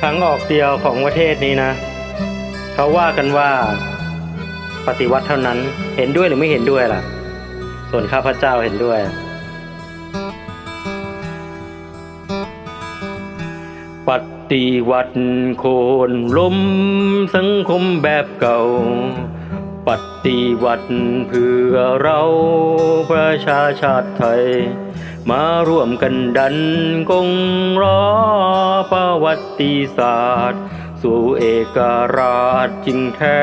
ครั้งออกเดียวของประเทศนี้นะ เขาว่ากันว่าปฏิวัติเท่านั้นเห็นด้วยหรือไม่เห็นด้วยล่ะ ส่วนข้าพเจ้าเห็นด้วย ปฏิวัติโคนล้มสังคมแบบเก่า ปฏิวัติเพื่อเราประชาชาติไทย มาร่วมกันดันกงล้อประวัติศาสตร์ สู่เอกราชจริงแท้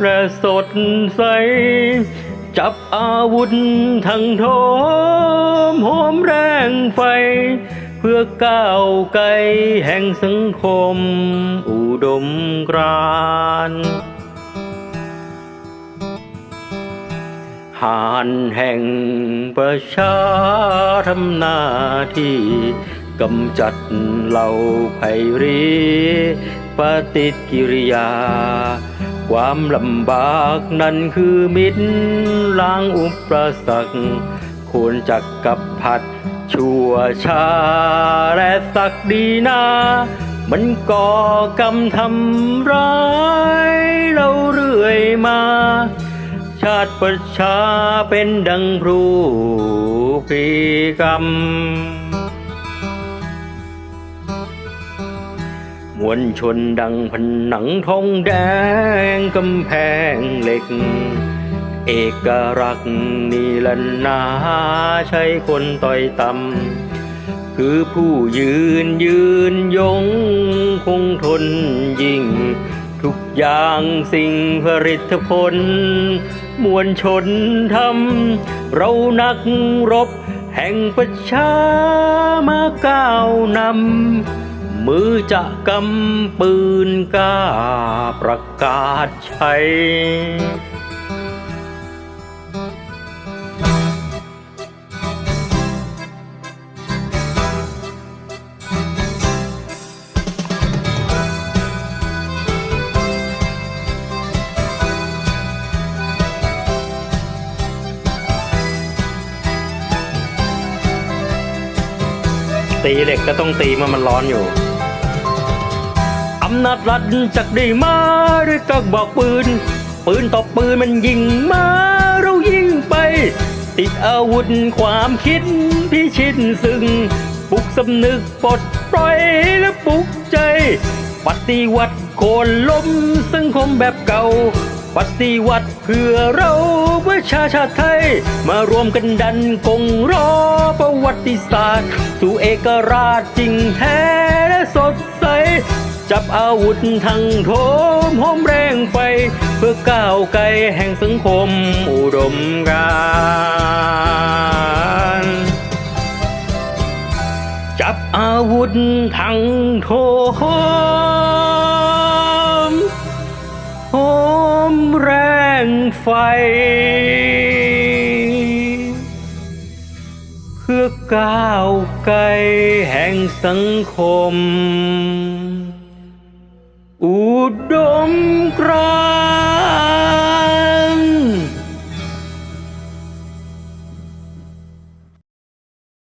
และสดใส จับอาวุธทั้งโทมโหมแรงไฟ เพื่อก้าวไกลแห่งสังคม อุดมกราน หานแห่งประชาทำหน้าที่กำจัดเหล่าไพรีปฏิกิริยา ความลำบากนั้นคือมิตรล้างอุปสรรคควรจักกับผัดชั่วชาและสักดีนามันก่อกรรมทำร้ายเราเรื่อยาชาติประชาเป็นดังพรูปีกรรม มวลชนดังผนังทองแดงกำแพงเหล็ก เอกรักนิรันนาใช่คนต่อยต่ำคือผู้ยืนยืนยงคงทนยิ่งทุกอย่างสิ่งผลิตผล มวลชนทำเรานักรบ แห่งประชามาก้าวนำมือจะกำปืนกล้าประกาศชัย ตีเหล็กก็ต้องตีเมื่อมันร้อนอยู่อำนาจรัฐจักได้มาด้วยกักบอกปืน ปืนต่อปืนมันยิงมาเรายิงไป ติดอาวุธความคิดพิชิตซึ่งปลุกสำนึกปลดปล่อยและปลุกใจ ปฏิวัติโคนล้มสังคมแบบเก่า ปฏิวัติเพื่อเราประชาชาติไทย มารวมกันดันกงรอประวัติศาสตร์ สู่เอกราชจริงแท้และสดใส จับอาวุธทั้งโถมหอมแรงไฟ เพื่อก้าวไกลแห่งสังคมอุดมการจับอาวุธทั้งโถม งไฟ เพื่อก้าวไกลแห่งสังคม อุดมกรา